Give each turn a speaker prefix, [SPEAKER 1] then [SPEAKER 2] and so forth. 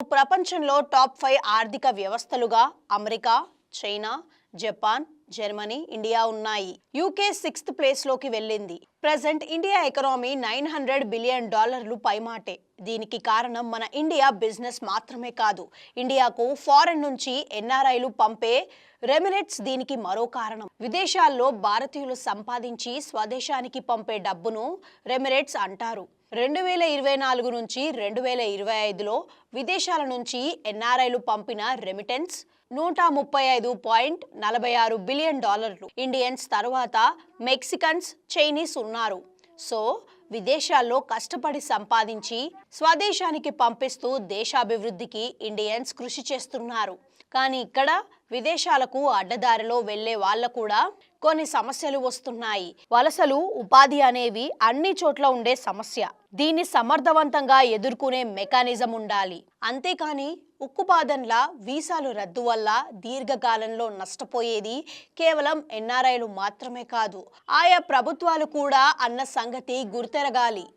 [SPEAKER 1] ప్రపంచంలో top five ఆర్థిక వ్యవస్థలుగా America China Japan Germany India ఉన్నాయి. యూకే సిక్స్త్ ప్లేస్లోకి వెళ్ళింది. Present India economy nine hundred billion డాలర్లు పైమాటే. దీనికి కారణం మన ఇండియా బిజినెస్ మాత్రమే కాదు. ఇండియాకు ఫారెన్ నుంచి ఎన్ఆర్ఐలు పంపే రెమినెట్స్ దీనికి మరో కారణం. విదేశాల్లో భారతీయులు సంపాదించి స్వదేశానికి పంపే డబ్బును రెమిరేట్స్ అంటారు. రెండు వేల ఇరవై నాలుగు నుంచి రెండు వేల ఇరవై ఐదులో విదేశాల నుంచి ఎన్ఆర్ఐలు పంపిన రెమిటెన్స్ నూట ముప్పై ఐదు పాయింట్ నలభై ఆరు బిలియన్ డాలర్లు. ఇండియన్స్ తర్వాత మెక్సికన్స్ చైనీస్ ఉన్నారు. సో విదేశాల్లో కష్టపడి సంపాదించి స్వదేశానికి పంపిస్తూ దేశాభివృద్ధికి ఇండియన్స్ కృషి చేస్తున్నారు. కానీ ఇక్కడ విదేశాలకు అడ్డదారిలో వెళ్ళే వాళ్ళ కూడా కొన్ని సమస్యలు వస్తున్నాయి. వలసలు ఉపాధి అనేవి అన్ని చోట్ల ఉండే సమస్య. దీన్ని సమర్థవంతంగా ఎదుర్కొనే మెకానిజం ఉండాలి. అంతేకాని ఉక్కుపాదన్ల వీసాలు రద్దు వల్ల దీర్ఘకాలంలో నష్టపోయేది కేవలం ఎన్ఆర్ఐలు మాత్రమే కాదు. ఆయా ప్రభుత్వాలు కూడా అన్న సంగతి గుర్తెరగాలి.